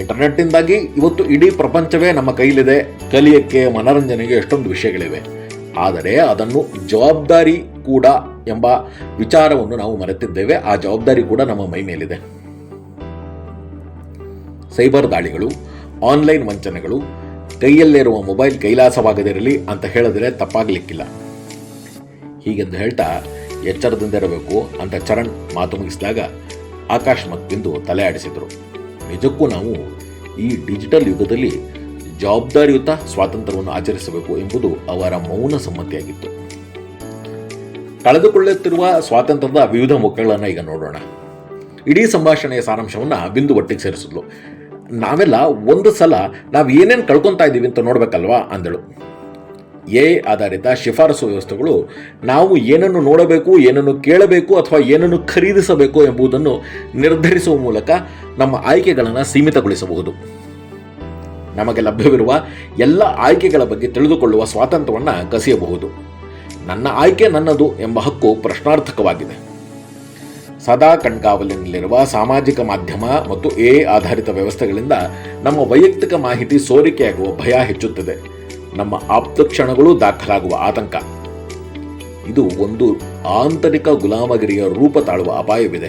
ಇಂಟರ್ನೆಟ್ನಿಂದಾಗಿ ಇವತ್ತು ಇಡೀ ಪ್ರಪಂಚವೇ ನಮ್ಮ ಕೈಲಿದೆ. ಕಲಿಯಕ್ಕೆ, ಮನರಂಜನೆಗೆ ಎಷ್ಟೊಂದು ವಿಷಯಗಳಿವೆ. ಆದರೆ ಅದನ್ನು ಜವಾಬ್ದಾರಿ ಕೂಡ ಎಂಬ ವಿಚಾರವನ್ನು ನಾವು ಮರೆತಿದ್ದೇವೆ. ಆ ಜವಾಬ್ದಾರಿ ಕೂಡ ನಮ್ಮ ಮೈ ಮೇಲಿದೆ. ಸೈಬರ್ ದಾಳಿಗಳು, ಆನ್ಲೈನ್ ವಂಚನೆಗಳು, ಕೈಯಲ್ಲಿರುವ ಮೊಬೈಲ್ ಕೈಲಾಸವಾಗದಿರಲಿ ಅಂತ ಹೇಳಿದ್ರೆ ತಪ್ಪಾಗಲಿಕ್ಕಿಲ್ಲ. ಹೀಗೆಂದು ಹೇಳ್ತಾ ಎಚ್ಚರದಿಂದಿರಬೇಕು ಅಂತ ಚರಣ್ ಮಾತು ಮುಗಿಸಿದಾಗ ಆಕಾಶ್ ಮತ್ತು ಬಿಂದು ತಲೆ ಆಡಿಸಿದರು. ನಿಜಕ್ಕೂ ನಾವು ಈ ಡಿಜಿಟಲ್ ಯುಗದಲ್ಲಿ ಜವಾಬ್ದಾರಿಯುತ ಸ್ವಾತಂತ್ರ್ಯವನ್ನು ಆಚರಿಸಬೇಕು ಎಂಬುದು ಅವರ ಮೌನ ಸಮ್ಮತಿಯಾಗಿತ್ತು. ಕಳೆದುಕೊಳ್ಳುತ್ತಿರುವ ಸ್ವಾತಂತ್ರ್ಯದ ವಿವಿಧ ಮುಖಗಳನ್ನು ಈಗ ನೋಡೋಣ. ಇಡೀ ಸಂಭಾಷಣೆಯ ಸಾರಾಂಶವನ್ನು ಬಿಂದು ಒಟ್ಟಿಗೆ ಸೇರಿಸಿದ್ಲು. ನಾವೆಲ್ಲ ಒಂದು ಸಲ ನಾವು ಏನೇನು ಕಳ್ಕೊತಾ ಇದ್ದೀವಿ ಅಂತ ನೋಡಬೇಕಲ್ವಾ ಅಂದಳು. ಎ ಆಧಾರಿತ ಶಿಫಾರಸು ವ್ಯವಸ್ಥೆಗಳು. ನಾವು ಏನನ್ನು ನೋಡಬೇಕು, ಏನನ್ನು ಕೇಳಬೇಕು ಅಥವಾ ಏನನ್ನು ಖರೀದಿಸಬೇಕು ಎಂಬುದನ್ನು ನಿರ್ಧರಿಸುವ ಮೂಲಕ ನಮ್ಮ ಆಯ್ಕೆಗಳನ್ನು ಸೀಮಿತಗೊಳಿಸಬಹುದು. ನಮಗೆ ಲಭ್ಯವಿರುವ ಎಲ್ಲ ಆಯ್ಕೆಗಳ ಬಗ್ಗೆ ತಿಳಿದುಕೊಳ್ಳುವ ಸ್ವಾತಂತ್ರ್ಯವನ್ನು ಕಸಿಯಬಹುದು. ನನ್ನ ಆಯ್ಕೆ ನನ್ನದು ಎಂಬ ಹಕ್ಕು ಪ್ರಶ್ನಾರ್ಥಕವಾಗಿದೆ. ಸದಾ ಕಣ್ಗಾವಲಿನಲ್ಲಿರುವ ಸಾಮಾಜಿಕ ಮಾಧ್ಯಮ ಮತ್ತು ಎ ಆಧಾರಿತ ವ್ಯವಸ್ಥೆಗಳಿಂದ ನಮ್ಮ ವೈಯಕ್ತಿಕ ಮಾಹಿತಿ ಸೋರಿಕೆಯಾಗುವ ಭಯ ಹೆಚ್ಚುತ್ತದೆ. ನಮ್ಮ ಆಪ್ತ ಕ್ಷಣಗಳು ದಾಖಲಾಗುವ ಆತಂಕ. ಇದು ಒಂದು ಆಂತರಿಕ ಗುಲಾಮಗಿರಿಯ ರೂಪ ತಾಳುವ ಅಪಾಯವಿದೆ.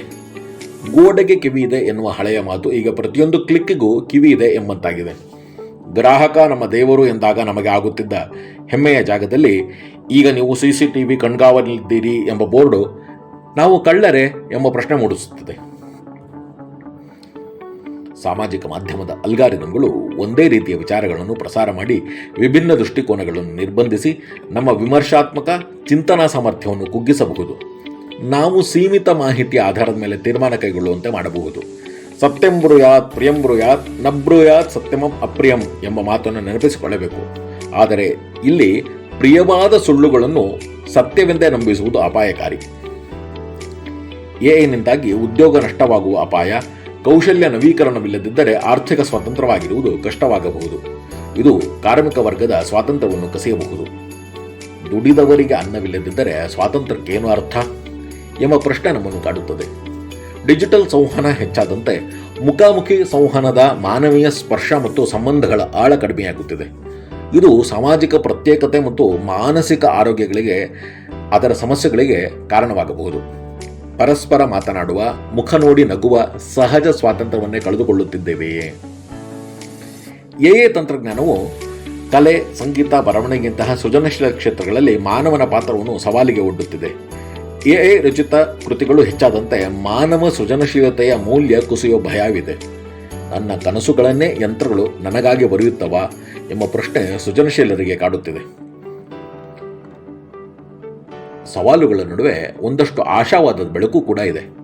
ಗೋಡೆಗೆ ಕಿವಿ ಇದೆ ಎನ್ನುವ ಹಳೆಯ ಮಾತು ಈಗ ಪ್ರತಿಯೊಂದು ಕ್ಲಿಕ್ಕಿಗೂ ಕಿವಿ ಇದೆ ಎಂಬಂತಾಗಿದೆ. ಗ್ರಾಹಕ ನಮ್ಮ ದೇವರು ಎಂದಾಗ ನಮಗೆ ಆಗುತ್ತಿದ್ದ ಹೆಮ್ಮೆಯ ಜಾಗದಲ್ಲಿ ಈಗ ನೀವು ಸಿ ಸಿ ಟಿ ವಿ ಕಣ್ಗಾವಲಿದ್ದೀರಿ ಎಂಬ ಬೋರ್ಡು ನಾವು ಕಳ್ಳರೆ ಎಂಬ ಪ್ರಶ್ನೆ ಮೂಡಿಸುತ್ತದೆ. ಸಾಮಾಜಿಕ ಮಾಧ್ಯಮದ ಅಲ್ಗಾರಿದಮ್ಗಳು ಒಂದೇ ರೀತಿಯ ವಿಚಾರಗಳನ್ನು ಪ್ರಸಾರ ಮಾಡಿ ವಿಭಿನ್ನ ದೃಷ್ಟಿಕೋನಗಳನ್ನು ನಿರ್ಬಂಧಿಸಿ ನಮ್ಮ ವಿಮರ್ಶಾತ್ಮಕ ಚಿಂತನಾ ಸಾಮರ್ಥ್ಯವನ್ನು ಕುಗ್ಗಿಸಬಹುದು. ನಾವು ಸೀಮಿತ ಮಾಹಿತಿಯ ಆಧಾರದ ಮೇಲೆ ತೀರ್ಮಾನ ಕೈಗೊಳ್ಳುವಂತೆ ಮಾಡಬಹುದು. ಸತ್ಯಂ ಬ್ರೂಯಾತ್ ಪ್ರಿಯಂ ಬ್ರೂಯಾತ್ನ ಬ್ರೂಯಾತ್ ಸತ್ಯಮಂ ಅಪ್ರಿಯಂ ಎಂಬ ಮಾತನ್ನು ನೆನಪಿಸಿಕೊಳ್ಳಬೇಕು. ಆದರೆ ಇಲ್ಲಿ ಪ್ರಿಯವಾದ ಸುಳ್ಳುಗಳನ್ನು ಸತ್ಯವೆಂದೇ ನಂಬಿಸುವುದು ಅಪಾಯಕಾರಿ. ಎಐನಿಂದಾಗಿ ಉದ್ಯೋಗ ನಷ್ಟವಾಗುವ ಅಪಾಯ ಕೌಶಲ್ಯ ನವೀಕರಣವಿಲ್ಲದಿದ್ದರೆ ಆರ್ಥಿಕ ಸ್ವಾತಂತ್ರ್ಯವಾಗಿರುವುದು ಕಷ್ಟವಾಗಬಹುದು. ಇದು ಕಾರ್ಮಿಕ ವರ್ಗದ ಸ್ವಾತಂತ್ರ್ಯವನ್ನು ಕಸಿಯಬಹುದು. ದುಡಿದವರಿಗೆ ಅನ್ನವಿಲ್ಲದಿದ್ದರೆ ಸ್ವಾತಂತ್ರ್ಯಕ್ಕೇನು ಅರ್ಥ? ಎಂಬ ಪ್ರಶ್ನೆ ನಮ್ಮನ್ನು ಕಾಡುತ್ತದೆ. ಡಿಜಿಟಲ್ ಸಂವಹನ ಹೆಚ್ಚಾದಂತೆ ಮುಖಾಮುಖಿ ಸಂವಹನದ ಮಾನವೀಯ ಸ್ಪರ್ಶ ಮತ್ತು ಸಂಬಂಧಗಳ ಆಳ ಕಡಿಮೆಯಾಗುತ್ತಿದೆ. ಇದು ಸಾಮಾಜಿಕ ಪ್ರತ್ಯೇಕತೆ ಮತ್ತು ಮಾನಸಿಕ ಆರೋಗ್ಯಗಳಿಗೆ, ಅದರ ಸಮಸ್ಯೆಗಳಿಗೆ ಕಾರಣವಾಗಬಹುದು. ಪರಸ್ಪರ ಮಾತನಾಡುವ, ಮುಖ ನೋಡಿ ನಗುವ ಸಹಜ ಸ್ವಾತಂತ್ರ್ಯವನ್ನೇ ಕಳೆದುಕೊಳ್ಳುತ್ತಿದ್ದೇವೆಯೇ ಎಎ ತಂತ್ರಜ್ಞಾನವು ಕಲೆ, ಸಂಗೀತ, ಬರವಣಿಗೆಯಂತಹ ಸೃಜನಶೀಲ ಕ್ಷೇತ್ರಗಳಲ್ಲಿ ಮಾನವನ ಪಾತ್ರವನ್ನು ಸವಾಲಿಗೆ ಒಡ್ಡುತ್ತಿದೆ. ಎಎ ರಚಿತ ಕೃತಿಗಳು ಹೆಚ್ಚಾದಂತೆ ಮಾನವ ಸೃಜನಶೀಲತೆಯ ಮೌಲ್ಯ ಕುಸಿಯುವ ಭಯವಿದೆ ನನ್ನ ಕನಸುಗಳನ್ನೇ ಯಂತ್ರಗಳು ನನಗಾಗಿ ಬರೆಯುತ್ತವಾ ಎಂಬ ಪ್ರಶ್ನೆ ಸೃಜನಶೀಲರಿಗೆ ಕಾಡುತ್ತಿದೆ. ಸವಾಲುಗಳ ನಡುವೆ ಒಂದಷ್ಟು ಆಶಾವಾದದ ಬೆಳಕು ಕೂಡ ಇದೆ.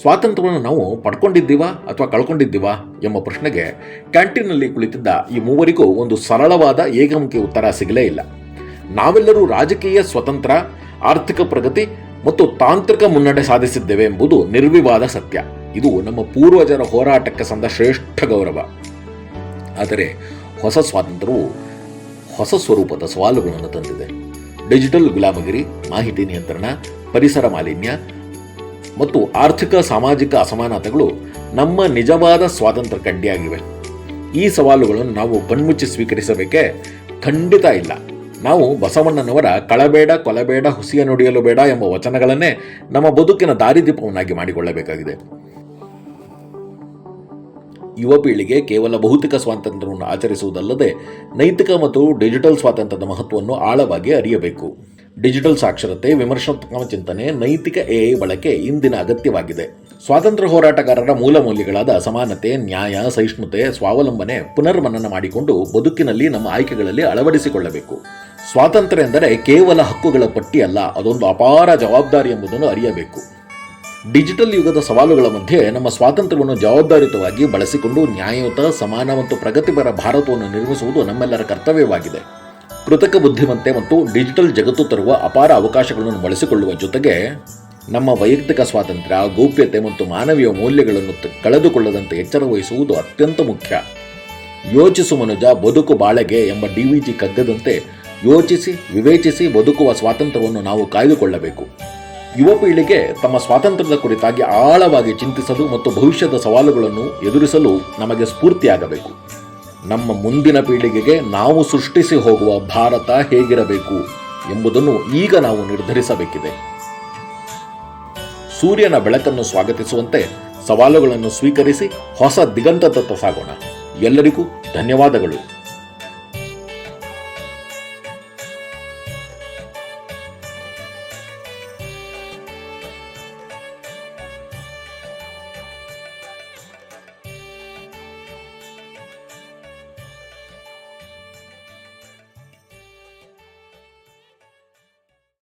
ಸ್ವಾತಂತ್ರ್ಯವನ್ನು ನಾವು ಪಡ್ಕೊಂಡಿದ್ದೀವಾ ಅಥವಾ ಕಳ್ಕೊಂಡಿದ್ದೀವಾ ಎಂಬ ಪ್ರಶ್ನೆಗೆ ಕ್ಯಾಂಟೀನ್ನಲ್ಲಿ ಕುಳಿತಿದ್ದ ಈ ಮೂವರಿಗೂ ಒಂದು ಸರಳವಾದ ಏಕಮುಖಿ ಉತ್ತರ ಸಿಗಲೇ ಇಲ್ಲ. ನಾವೆಲ್ಲರೂ ರಾಜಕೀಯ, ಸ್ವತಂತ್ರ, ಆರ್ಥಿಕ ಪ್ರಗತಿ ಮತ್ತು ತಾಂತ್ರಿಕ ಮುನ್ನಡೆ ಸಾಧಿಸಿದ್ದೇವೆ ಎಂಬುದು ನಿರ್ವಿವಾದ ಸತ್ಯ. ಇದು ನಮ್ಮ ಪೂರ್ವಜರ ಹೋರಾಟಕ್ಕೆ ಸಂದ ಶ್ರೇಷ್ಠ ಗೌರವ. ಆದರೆ ಹೊಸ ಸ್ವಾತಂತ್ರ್ಯವು ಹೊಸ ಸ್ವರೂಪದ ಸವಾಲುಗಳನ್ನು ತಂದಿದೆ. ಡಿಜಿಟಲ್ ಗುಲಾಮಗಿರಿ, ಮಾಹಿತಿ ನಿಯಂತ್ರಣ, ಪರಿಸರ ಮಾಲಿನ್ಯ ಮತ್ತು ಆರ್ಥಿಕ, ಸಾಮಾಜಿಕ ಅಸಮಾನತೆಗಳು ನಮ್ಮ ನಿಜವಾದ ಸ್ವಾತಂತ್ರ್ಯ ಕಂಡಿಯಾಗಿವೆ ಈ ಸವಾಲುಗಳನ್ನು ನಾವು ಕಣ್ಮುಚ್ಚಿ ಸ್ವೀಕರಿಸಬೇಕೇ? ಖಂಡಿತ ಇಲ್ಲ. ನಾವು ಬಸವಣ್ಣನವರ ಕಳಬೇಡ, ಕೊಲಬೇಡ, ಹುಸಿಯ ನುಡಿಯಲು ಬೇಡ ಎಂಬ ವಚನಗಳನ್ನೇ ನಮ್ಮ ಬದುಕಿನ ದಾರಿದೀಪವನ್ನಾಗಿ ಮಾಡಿಕೊಳ್ಳಬೇಕಾಗಿದೆ. ಯುವ ಪೀಳಿಗೆ ಕೇವಲ ಭೌತಿಕ ಸ್ವಾತಂತ್ರ್ಯವನ್ನು ಆಚರಿಸುವುದಲ್ಲದೆ ನೈತಿಕ ಮತ್ತು ಡಿಜಿಟಲ್ ಸ್ವಾತಂತ್ರ್ಯದ ಮಹತ್ವವನ್ನು ಆಳವಾಗಿ ಅರಿಯಬೇಕು. ಡಿಜಿಟಲ್ ಸಾಕ್ಷರತೆ, ವಿಮರ್ಶಾತ್ಮಕ ಚಿಂತನೆ, ನೈತಿಕ ಎಐ ಬಳಕೆ ಇಂದಿನ ಅಗತ್ಯವಾಗಿದೆ. ಸ್ವಾತಂತ್ರ್ಯ ಹೋರಾಟಗಾರರ ಮೂಲ ಮೌಲ್ಯಗಳಾದ ಸಮಾನತೆ, ನ್ಯಾಯ, ಸಹಿಷ್ಣುತೆ, ಸ್ವಾವಲಂಬನೆ, ಪುನರ್ಮನನ ಮಾಡಿಕೊಂಡು ಬದುಕಿನಲ್ಲಿ ನಮ್ಮ ಆಯ್ಕೆಗಳಲ್ಲಿ ಅಳವಡಿಸಿಕೊಳ್ಳಬೇಕು. ಸ್ವಾತಂತ್ರ್ಯ ಎಂದರೆ ಕೇವಲ ಹಕ್ಕುಗಳ ಪಟ್ಟಿಯಲ್ಲ ಅದೊಂದು ಅಪಾರ ಜವಾಬ್ದಾರಿ ಎಂಬುದನ್ನು ಅರಿಯಬೇಕು. ಡಿಜಿಟಲ್ ಯುಗದ ಸವಾಲುಗಳ ಮಧ್ಯೆ ನಮ್ಮ ಸ್ವಾತಂತ್ರ್ಯವನ್ನು ಜವಾಬ್ದಾರಿಯುತವಾಗಿ ಬಳಸಿಕೊಂಡು ನ್ಯಾಯಯುತ ಸಮಾನ ಮತ್ತು ಪ್ರಗತಿಪರ ಭಾರತವನ್ನು ನಿರ್ಮಿಸುವುದು ನಮ್ಮೆಲ್ಲರ ಕರ್ತವ್ಯವಾಗಿದೆ. ಕೃತಕ ಬುದ್ಧಿಮತ್ತೆ ಮತ್ತು ಡಿಜಿಟಲ್ ಜಗತ್ತು ತರುವ ಅಪಾರ ಅವಕಾಶಗಳನ್ನು ಬಳಸಿಕೊಳ್ಳುವ ಜೊತೆಗೆ ನಮ್ಮ ವೈಯಕ್ತಿಕ ಸ್ವಾತಂತ್ರ್ಯ, ಗೌಪ್ಯತೆ ಮತ್ತು ಮಾನವೀಯ ಮೌಲ್ಯಗಳನ್ನು ಕಳೆದುಕೊಳ್ಳದಂತೆ ಎಚ್ಚರ ವಹಿಸುವುದು ಅತ್ಯಂತ ಮುಖ್ಯ. ಯೋಚಿಸು ಮನುಜ, ಬದುಕು ಬಾಳೆಗೆ ಎಂಬ ಡಿವಿಜಿ ಕಗ್ಗದಂತೆ ಯೋಚಿಸಿ, ವಿವೇಚಿಸಿ ಬದುಕುವ ಸ್ವಾತಂತ್ರ್ಯವನ್ನು ನಾವು ಕಾಯ್ದುಕೊಳ್ಳಬೇಕು. ಯುವ ಪೀಳಿಗೆ ತಮ್ಮ ಸ್ವಾತಂತ್ರ್ಯದ ಕುರಿತಾಗಿ ಆಳವಾಗಿ ಚಿಂತಿಸಲು ಮತ್ತು ಭವಿಷ್ಯದ ಸವಾಲುಗಳನ್ನು ಎದುರಿಸಲು ನಮಗೆ ಸ್ಫೂರ್ತಿಯಾಗಬೇಕು. ನಮ್ಮ ಮುಂದಿನ ಪೀಳಿಗೆಗೆ ನಾವು ಸೃಷ್ಟಿಸಿ ಹೋಗುವ ಭಾರತ ಹೇಗಿರಬೇಕು ಎಂಬುದನ್ನು ಈಗ ನಾವು ನಿರ್ಧರಿಸಬೇಕಿದೆ. ಸೂರ್ಯನ ಬೆಳಕನ್ನು ಸ್ವಾಗತಿಸುವಂತೆ ಸವಾಲುಗಳನ್ನು ಸ್ವೀಕರಿಸಿ ಹೊಸ ದಿಗಂತದತ್ತ ಸಾಗೋಣ. ಎಲ್ಲರಿಗೂ ಧನ್ಯವಾದಗಳು.